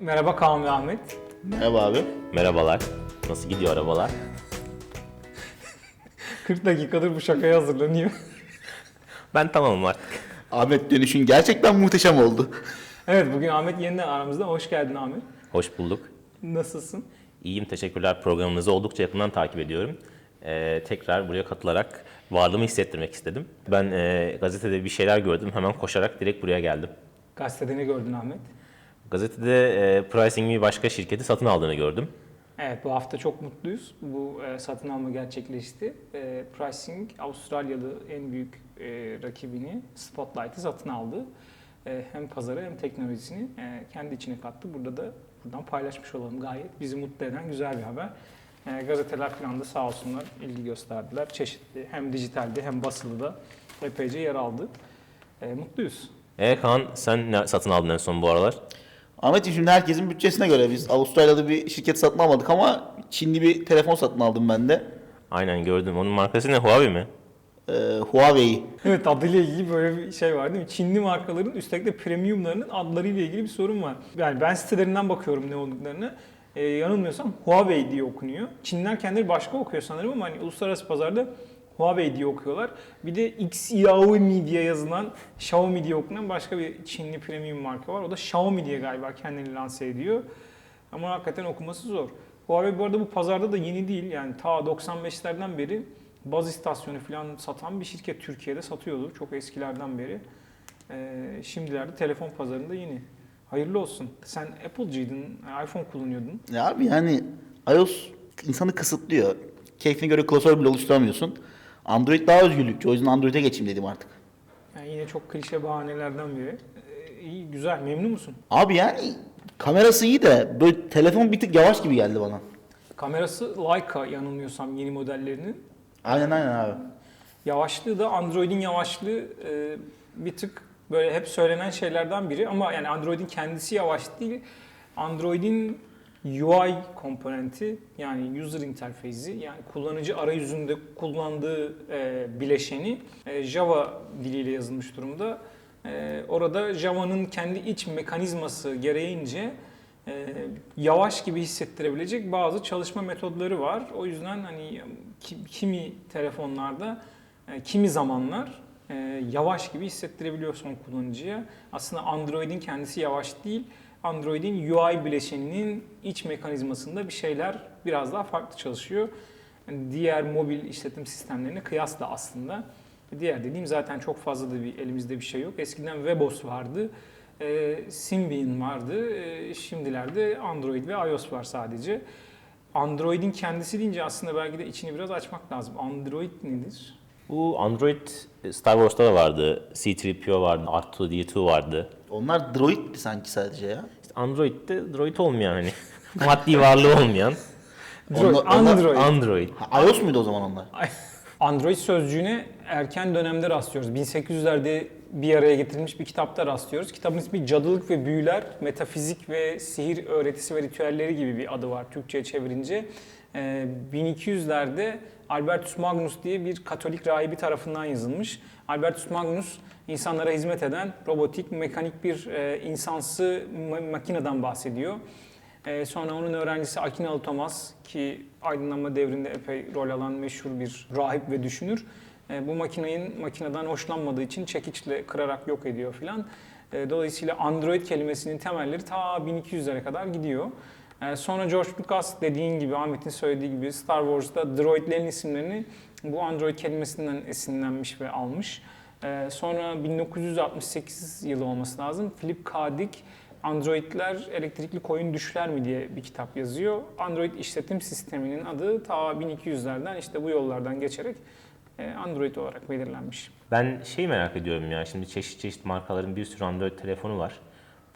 Merhaba Kaan ve Ahmet. Merhaba abi. Merhabalar. Nasıl gidiyor arabalar? 40 dakikadır bu şakaya hazırlanıyor. Ben tamamım artık. Ahmet dönüşün gerçekten muhteşem oldu. evet bugün Ahmet yeniden aramızda. Hoş geldin Ahmet. Hoş bulduk. Nasılsın? İyiyim, teşekkürler. Programınızı oldukça yakından takip ediyorum. Ee, tekrar buraya katılarak varlığımı hissettirmek istedim. Ben e, gazetede bir şeyler gördüm. Hemen koşarak direkt buraya geldim. Gazetede ne gördün Ahmet? Gazetede e, Pricing bir başka şirketi satın aldığını gördüm. Evet bu hafta çok mutluyuz. Bu e, satın alma gerçekleşti. E, Pricing Avustralyalı en büyük e, rakibini Spotlight'ı satın aldı. E, hem pazarı hem teknolojisini e, kendi içine kattı. Burada da buradan paylaşmış olalım. Gayet bizi mutlu eden güzel bir haber. E, gazeteler falan da sağ olsunlar ilgi gösterdiler. Çeşitli hem dijitalde hem basılı da epeyce yer aldı. E, mutluyuz. E Kaan sen ne satın aldın en son bu aralar? Ahmetciğim şimdi herkesin bütçesine göre biz Avustralya'da bir şirket satın almadık ama Çinli bir telefon satın aldım ben de. Aynen gördüm. Onun markası ne? Huawei mi? Ee, Huawei. Evet adıyla ilgili böyle bir şey var değil mi? Çinli markaların üstelik de premiumlarının adlarıyla ilgili bir sorun var. Yani ben sitelerinden bakıyorum ne olduklarını. Ee, yanılmıyorsam Huawei diye okunuyor. Çinliler kendileri başka okuyor sanırım ama hani uluslararası pazarda Huawei diye okuyorlar. Bir de Xiaomi diye yazılan Xiaomi diye okunan başka bir Çinli premium marka var. O da Xiaomi diye galiba kendini lanse ediyor. Ama hakikaten okuması zor. Huawei bu arada bu pazarda da yeni değil. Yani ta 95'lerden beri baz istasyonu falan satan bir şirket Türkiye'de satıyordu. Çok eskilerden beri. Ee, şimdilerde telefon pazarında yeni. Hayırlı olsun. Sen Apple'cıydın, iPhone kullanıyordun. Ya abi yani iOS insanı kısıtlıyor. Keyfine göre klasör bile oluşturamıyorsun. Android daha özgürlükçü. O yüzden Android'e geçeyim dedim artık. Yani yine çok klişe bahanelerden biri. Ee, iyi, güzel. Memnun musun? Abi yani kamerası iyi de böyle telefon bir tık yavaş gibi geldi bana. Kamerası Leica yanılmıyorsam yeni modellerinin. Aynen aynen abi. Yavaşlığı da Android'in yavaşlığı e, bir tık böyle hep söylenen şeylerden biri ama yani Android'in kendisi yavaş değil. Android'in UI komponenti yani user interface'i yani kullanıcı arayüzünde kullandığı e, bileşeni e, Java diliyle yazılmış durumda. E, orada Java'nın kendi iç mekanizması gereğince e, yavaş gibi hissettirebilecek bazı çalışma metodları var. O yüzden hani ki- kimi telefonlarda e, kimi zamanlar e, yavaş gibi hissettirebiliyor son kullanıcıya. Aslında Android'in kendisi yavaş değil. Android'in UI bileşeninin iç mekanizmasında bir şeyler biraz daha farklı çalışıyor. Yani diğer mobil işletim sistemlerine kıyasla aslında. Diğer dediğim zaten çok fazla da bir elimizde bir şey yok. Eskiden Webos vardı. E, Symbian vardı. E, şimdilerde Android ve iOS var sadece. Android'in kendisi deyince aslında belki de içini biraz açmak lazım. Android nedir? Bu Android e, Star Wars'ta da vardı. C-3PO vardı. R2-D2 vardı. Onlar Droid'ti sanki sadece ya. İşte Android'de droid olmayan hani maddi varlığı olmayan Droid, Onlar- onlar- Android. Android. Ha, iOS muydu o zaman onlar? Ay, Android sözcüğüne erken dönemde rastlıyoruz. 1800'lerde bir araya getirilmiş bir kitapta rastlıyoruz. Kitabın ismi Cadılık ve Büyüler, Metafizik ve Sihir Öğretisi ve Ritüelleri gibi bir adı var Türkçe'ye çevirince. Ee, 1200'lerde Albertus Magnus diye bir Katolik rahibi tarafından yazılmış. Albertus Magnus insanlara hizmet eden robotik, mekanik bir e, insansı ma- makineden bahsediyor. Ee, sonra onun öğrencisi Akinalı Thomas ki aydınlanma devrinde epey rol alan meşhur bir rahip ve düşünür. Ee, bu makinenin makineden hoşlanmadığı için çekiçle kırarak yok ediyor filan. Ee, dolayısıyla Android kelimesinin temelleri ta 1200'lere kadar gidiyor. Ee, sonra George Lucas dediğin gibi Ahmet'in söylediği gibi Star Wars'ta droidlerin isimlerini bu Android kelimesinden esinlenmiş ve almış. Ee, sonra 1968 yılı olması lazım. Philip K. Dick Androidler elektrikli koyun düşler mi diye bir kitap yazıyor. Android işletim sisteminin adı ta 1200'lerden işte bu yollardan geçerek e, Android olarak belirlenmiş. Ben şey merak ediyorum ya şimdi çeşit çeşit markaların bir sürü Android telefonu var.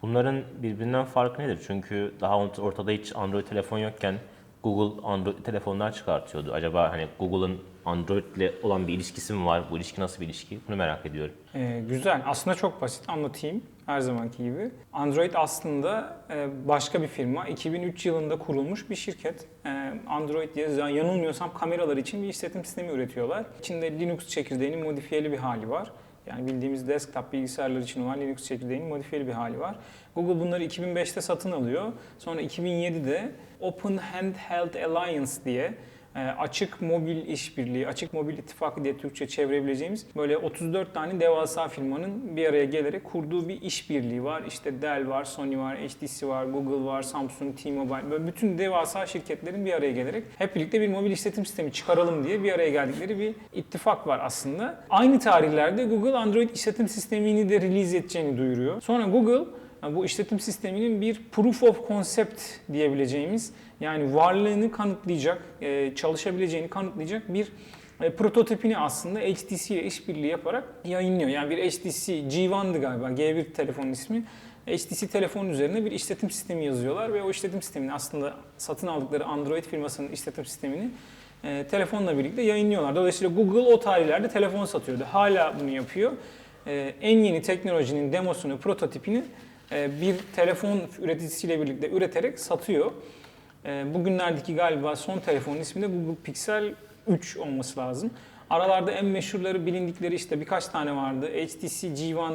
Bunların birbirinden farkı nedir? Çünkü daha ort- ortada hiç Android telefon yokken Google Android telefonlar çıkartıyordu. Acaba hani Google'ın Android ile olan bir ilişkisi mi var? Bu ilişki nasıl bir ilişki? Bunu merak ediyorum. Ee, güzel. Aslında çok basit. Anlatayım her zamanki gibi. Android aslında e, başka bir firma. 2003 yılında kurulmuş bir şirket. E, Android diye ya- yanılmıyorsam kameralar için bir işletim sistemi üretiyorlar. İçinde Linux çekirdeğinin modifiyeli bir hali var. Yani bildiğimiz desktop bilgisayarlar için olan Linux çekirdeğinin modifiyeli bir hali var. Google bunları 2005'te satın alıyor. Sonra 2007'de Open Handheld Alliance diye açık mobil işbirliği, açık mobil ittifakı diye Türkçe çevirebileceğimiz böyle 34 tane devasa firmanın bir araya gelerek kurduğu bir işbirliği var. İşte Dell var, Sony var, HTC var, Google var, Samsung, T-Mobile böyle bütün devasa şirketlerin bir araya gelerek hep birlikte bir mobil işletim sistemi çıkaralım diye bir araya geldikleri bir ittifak var aslında. Aynı tarihlerde Google Android işletim sistemini de release edeceğini duyuruyor. Sonra Google bu işletim sisteminin bir proof of concept diyebileceğimiz yani varlığını kanıtlayacak, e, çalışabileceğini kanıtlayacak bir e, prototipini aslında HTC ile işbirliği yaparak yayınlıyor. Yani bir HTC G1'dı galiba, G1 telefonun ismi. HTC telefonun üzerine bir işletim sistemi yazıyorlar ve o işletim sistemini aslında satın aldıkları Android firmasının işletim sistemini e, telefonla birlikte yayınlıyorlar. Dolayısıyla Google o tarihlerde telefon satıyordu. Hala bunu yapıyor. E, en yeni teknolojinin demosunu, prototipini bir telefon üreticisiyle birlikte üreterek satıyor. E, Bugünlerdeki galiba son telefonun ismi de Google Pixel 3 olması lazım. Aralarda en meşhurları bilindikleri işte birkaç tane vardı. HTC G1,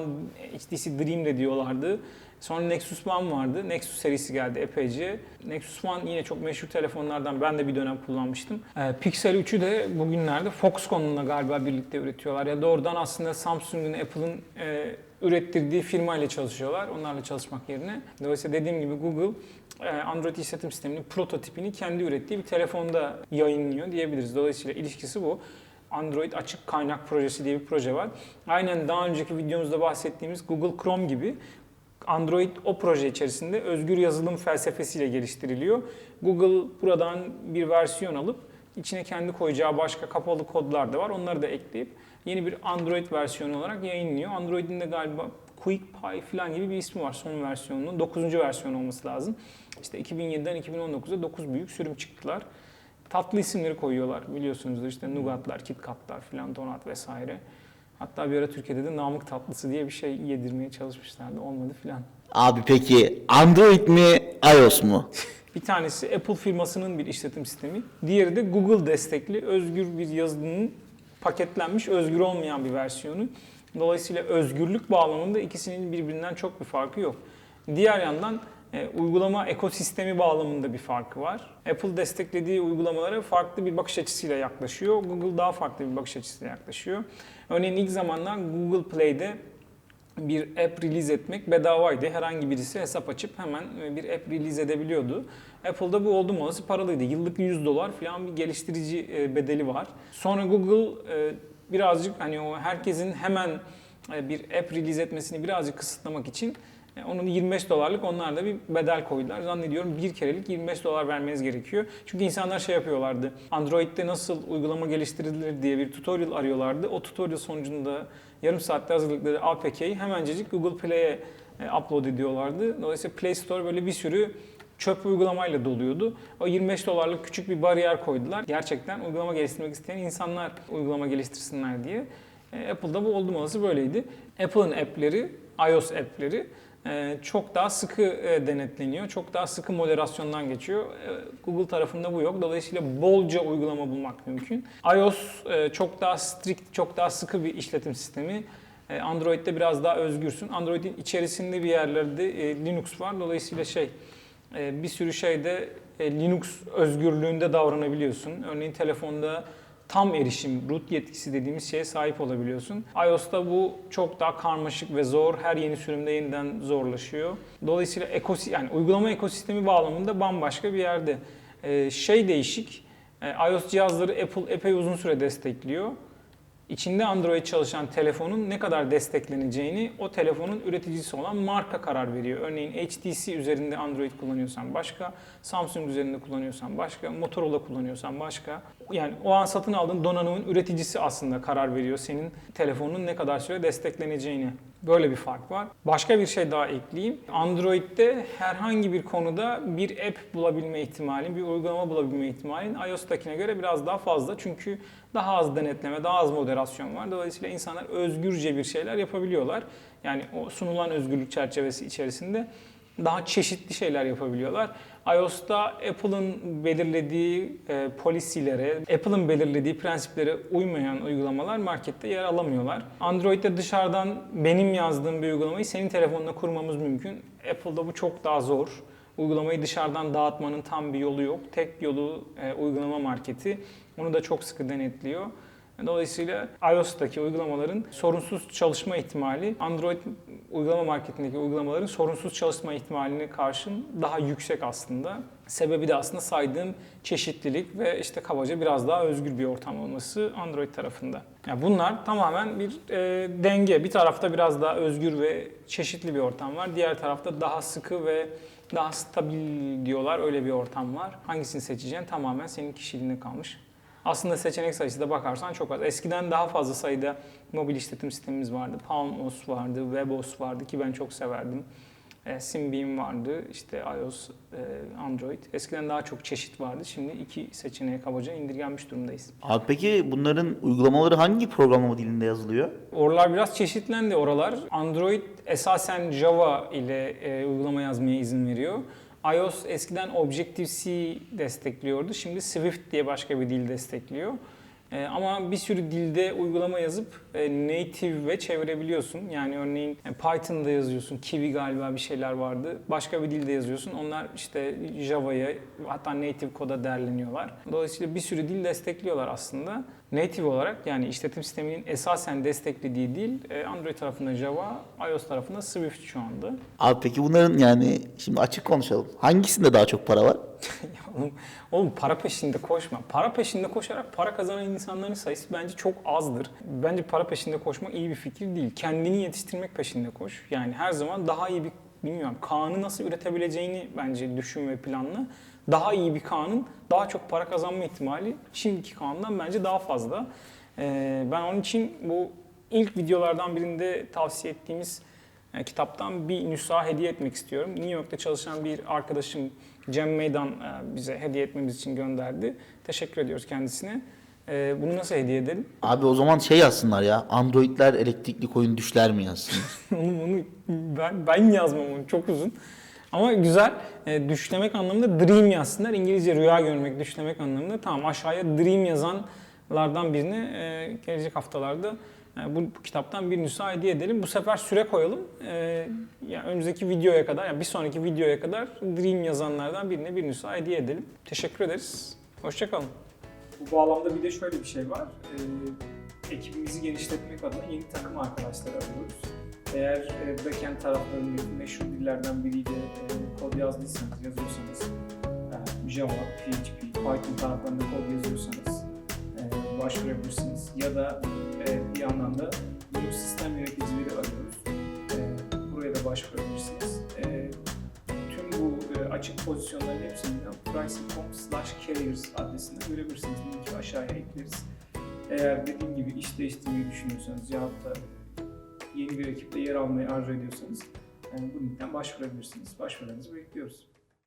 HTC Dream de diyorlardı. Sonra Nexus One vardı. Nexus serisi geldi epeyce. Nexus One yine çok meşhur telefonlardan. Ben de bir dönem kullanmıştım. Ee, Pixel 3'ü de bugünlerde Foxconn'la galiba birlikte üretiyorlar. Ya doğrudan aslında Samsung'un, Apple'ın e, ürettirdiği firma ile çalışıyorlar. Onlarla çalışmak yerine. Dolayısıyla dediğim gibi Google e, Android işletim sisteminin prototipini kendi ürettiği bir telefonda yayınlıyor diyebiliriz. Dolayısıyla ilişkisi bu. Android Açık Kaynak Projesi diye bir proje var. Aynen daha önceki videomuzda bahsettiğimiz Google Chrome gibi Android o proje içerisinde özgür yazılım felsefesiyle geliştiriliyor. Google buradan bir versiyon alıp içine kendi koyacağı başka kapalı kodlar da var. Onları da ekleyip yeni bir Android versiyonu olarak yayınlıyor. Android'in de galiba QuickPy falan gibi bir ismi var son versiyonunun. 9. versiyon olması lazım. İşte 2007'den 2019'a 9 büyük sürüm çıktılar. Tatlı isimleri koyuyorlar biliyorsunuzdur işte Nougat'lar, KitKat'lar falan, Donat vesaire. Hatta bir ara Türkiye'de de Namık tatlısı diye bir şey yedirmeye çalışmışlardı. Olmadı filan. Abi peki Android mi iOS mu? Bir tanesi Apple firmasının bir işletim sistemi. Diğeri de Google destekli özgür bir yazılımın paketlenmiş, özgür olmayan bir versiyonu. Dolayısıyla özgürlük bağlamında ikisinin birbirinden çok bir farkı yok. Diğer yandan e, uygulama ekosistemi bağlamında bir farkı var. Apple desteklediği uygulamalara farklı bir bakış açısıyla yaklaşıyor. Google daha farklı bir bakış açısıyla yaklaşıyor. Örneğin ilk zamanlar Google Play'de bir app release etmek bedavaydı. Herhangi birisi hesap açıp hemen e, bir app release edebiliyordu. Apple'da bu oldum olası paralıydı. Yıllık 100 dolar falan bir geliştirici e, bedeli var. Sonra Google birazcık hani o herkesin hemen bir app release etmesini birazcık kısıtlamak için e, onun 25 dolarlık onlar da bir bedel koydular. Zannediyorum bir kerelik 25 dolar vermeniz gerekiyor. Çünkü insanlar şey yapıyorlardı. Android'de nasıl uygulama geliştirilir diye bir tutorial arıyorlardı. O tutorial sonucunda yarım saatte hazırladıkları APK'yi hemencecik Google Play'e e, upload ediyorlardı. Dolayısıyla Play Store böyle bir sürü çöp uygulamayla doluyordu. O 25 dolarlık küçük bir bariyer koydular. Gerçekten uygulama geliştirmek isteyen insanlar uygulama geliştirsinler diye. E, Apple'da bu oldum olası böyleydi. Apple'ın app'leri, iOS app'leri çok daha sıkı e, denetleniyor. Çok daha sıkı moderasyondan geçiyor. E, Google tarafında bu yok. Dolayısıyla bolca uygulama bulmak mümkün. iOS e, çok daha strict, çok daha sıkı bir işletim sistemi. E, Android'de biraz daha özgürsün. Android'in içerisinde bir yerlerde Linux var. Dolayısıyla şey bir sürü şeyde Linux özgürlüğünde davranabiliyorsun. Örneğin telefonda tam erişim, root yetkisi dediğimiz şeye sahip olabiliyorsun. iOS'ta bu çok daha karmaşık ve zor. Her yeni sürümde yeniden zorlaşıyor. Dolayısıyla ekosi yani uygulama ekosistemi bağlamında bambaşka bir yerde. Ee, şey değişik. e, iOS cihazları Apple epey uzun süre destekliyor. İçinde Android çalışan telefonun ne kadar destekleneceğini o telefonun üreticisi olan marka karar veriyor. Örneğin HTC üzerinde Android kullanıyorsan başka, Samsung üzerinde kullanıyorsan başka, Motorola kullanıyorsan başka. Yani o an satın aldığın donanımın üreticisi aslında karar veriyor senin telefonun ne kadar süre destekleneceğini. Böyle bir fark var. Başka bir şey daha ekleyeyim. Android'de herhangi bir konuda bir app bulabilme ihtimalin, bir uygulama bulabilme ihtimalin iOS'takine göre biraz daha fazla. Çünkü daha az denetleme, daha az moderasyon var. Dolayısıyla insanlar özgürce bir şeyler yapabiliyorlar. Yani o sunulan özgürlük çerçevesi içerisinde daha çeşitli şeyler yapabiliyorlar. iOS'ta Apple'ın belirlediği e, polisilere, Apple'ın belirlediği prensiplere uymayan uygulamalar markette yer alamıyorlar. Android'de dışarıdan benim yazdığım bir uygulamayı senin telefonuna kurmamız mümkün. Apple'da bu çok daha zor. Uygulamayı dışarıdan dağıtmanın tam bir yolu yok. Tek yolu e, uygulama marketi. Onu da çok sıkı denetliyor. Dolayısıyla iOS'taki uygulamaların sorunsuz çalışma ihtimali Android uygulama marketindeki uygulamaların sorunsuz çalışma ihtimaline karşın daha yüksek aslında. Sebebi de aslında saydığım çeşitlilik ve işte kabaca biraz daha özgür bir ortam olması Android tarafında. Yani bunlar tamamen bir e, denge. Bir tarafta biraz daha özgür ve çeşitli bir ortam var. Diğer tarafta daha sıkı ve daha stabil diyorlar. Öyle bir ortam var. Hangisini seçeceğin tamamen senin kişiliğine kalmış. Aslında seçenek sayısı da bakarsan çok az. Eskiden daha fazla sayıda mobil işletim sistemimiz vardı. PalmOS vardı, WebOS vardı ki ben çok severdim. E, Symbian vardı, işte iOS, e, Android. Eskiden daha çok çeşit vardı. Şimdi iki seçeneğe kabaca indirgenmiş durumdayız. Abi peki bunların uygulamaları hangi programlama dilinde yazılıyor? Oralar biraz çeşitlendi oralar. Android esasen Java ile e, uygulama yazmaya izin veriyor. iOS eskiden Objective-C destekliyordu. Şimdi Swift diye başka bir dil destekliyor. E, ama bir sürü dilde uygulama yazıp e, native ve çevirebiliyorsun. Yani örneğin e, Python'da yazıyorsun, Kiwi galiba bir şeyler vardı. Başka bir dilde yazıyorsun. Onlar işte Java'ya hatta native koda derleniyorlar. Dolayısıyla bir sürü dil destekliyorlar aslında. Native olarak yani işletim sisteminin esasen desteklediği dil e, Android tarafında Java, iOS tarafında Swift şu anda. Abi peki bunların yani şimdi açık konuşalım. Hangisinde daha çok para var? Oğlum, oğlum para peşinde koşma. Para peşinde koşarak para kazanan insanların sayısı bence çok azdır. Bence para peşinde koşmak iyi bir fikir değil. Kendini yetiştirmek peşinde koş. Yani her zaman daha iyi bir bilmiyorum Kaan'ı nasıl üretebileceğini bence düşün ve planla. Daha iyi bir Kaan'ın daha çok para kazanma ihtimali şimdiki Kaan'dan bence daha fazla. Ee, ben onun için bu ilk videolardan birinde tavsiye ettiğimiz e, kitaptan bir nüsha hediye etmek istiyorum. New York'ta çalışan bir arkadaşım Cem Meydan e, bize hediye etmemiz için gönderdi. Teşekkür ediyoruz kendisine. E, Bunu nasıl hediye edelim? Abi o zaman şey yazsınlar ya. Androidler elektrikli koyun düşler mi yazsın? onu, onu ben, ben yazmam onu çok uzun. Ama güzel. E, düşlemek anlamında dream yazsınlar. İngilizce rüya görmek, düşlemek anlamında. Tamam aşağıya dream yazanlardan birine e, gelecek haftalarda e, bu, bu kitaptan bir nüsha hediye edelim. Bu sefer süre koyalım. E, yani önümüzdeki videoya kadar, yani bir sonraki videoya kadar dream yazanlardan birine bir nüsha hediye edelim. Teşekkür ederiz. Hoşçakalın. Bu bağlamda bir de şöyle bir şey var. E, ekibimizi genişletmek adına yeni takım arkadaşları arıyoruz. Eğer e, backend taraflarındaki meşhur dillerden biriyle e, kod yazdıysanız, yazıyorsanız, e, Java, PHP, Python taraflarında kod yazıyorsanız e, başvurabilirsiniz. Ya da e, bir yandan da Linux sistem yöneticileri arıyoruz. E, buraya da başvurabilirsiniz. Açık pozisyonların hepsini de price.com slash carriers adresinden görebilirsiniz. Linki aşağıya ekleriz. Eğer dediğim gibi iş değiştirmeyi düşünüyorsanız ya da yeni bir ekiple yer almayı arzu ediyorsanız yani bu linkten başvurabilirsiniz. Başvurularınızı bekliyoruz.